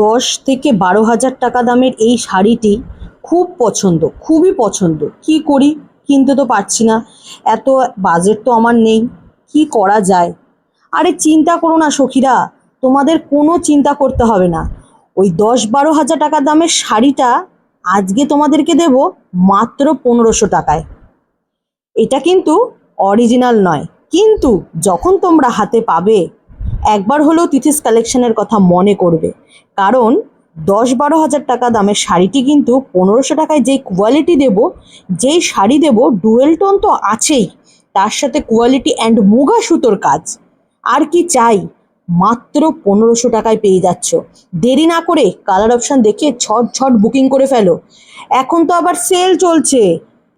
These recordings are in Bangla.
দশ থেকে বারো হাজার টাকা দামের এই শাড়িটি খুব পছন্দ, খুবই পছন্দ। কি করি? কিনতে তো পারছি না। এত বাজেট তো আমার নেই। কি করা যায়? আরে চিন্তা করো না সখীরা, তোমাদের কোনো চিন্তা করতে হবে না। ওই দশ বারো হাজার টাকা দামের শাড়িটা আজকে তোমাদেরকে দেব মাত্র পনেরোশো টাকায়। এটা কিন্তু অরিজিনাল নয়। কিন্তু যখন তোমরা হাতে পাবে একবার হলেও তিথিস কালেকশনের কথা মনে করবে। কারণ দশ বারো হাজার টাকা দামের শাড়িটি কিন্তু পনেরোশো টাকায় যেই কোয়ালিটি দেব, যেই শাড়ি দেব ডুয়েল টোন তো আছেই। তার সাথে কোয়ালিটি অ্যান্ড মুগা সুতোর কাজ। আর কি চাই? মাত্র পনেরোশো টাকায় পেয়ে যাচ্ছ। দেরি না করে কালার অপশান দেখে ছট ছট বুকিং করে ফেলো। এখন তো আবার সেল চলছে।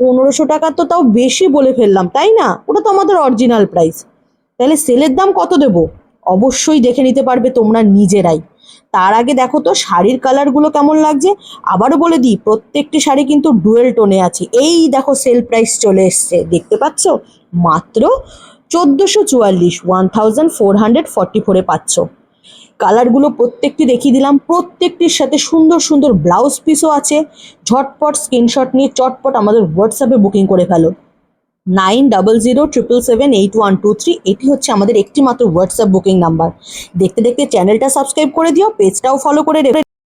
পনেরোশো টাকা তো তাও বেশি বলে ফেললাম, তাই না? ওটা তো আমাদের অরিজিনাল প্রাইস তাহলে সেলের দাম কত দেবো? অবশ্যই দেখে নিতে পারবে তোমরা নিজেরাই। তার আগে দেখো তো, শাড়ির কালারগুলো কেমন লাগছে? আবারও বলে দিই, প্রত্যেকটি শাড়ি কিন্তু ডুয়েল টোনে আছে। এই দেখো সেল প্রাইস চলে এসছে, দেখতে পাচ্ছ? মাত্র চোদ্দোশো চুয়াল্লিশ one thousand four hundred forty ফোরে পাচ্ছ কালারগুলো প্রত্যেকটি দেখিয়ে দিলাম, প্রত্যেকটির সাথে সুন্দর সুন্দর ব্লাউজ পিসও আছে। ঝটপট স্ক্রিনশট নিয়ে চটপট আমাদের হোয়াটসঅ্যাপে বুকিং করে ফেলো। Nine double zero triple seven eight one two three এটি হচ্ছে আমাদের একটিমাত্র হোয়াটসঅ্যাপ বুকিং নাম্বার দেখতে দেখতে চ্যানেলটা সাবস্ক্রাইব করে দিও পেজটাও ফলো করে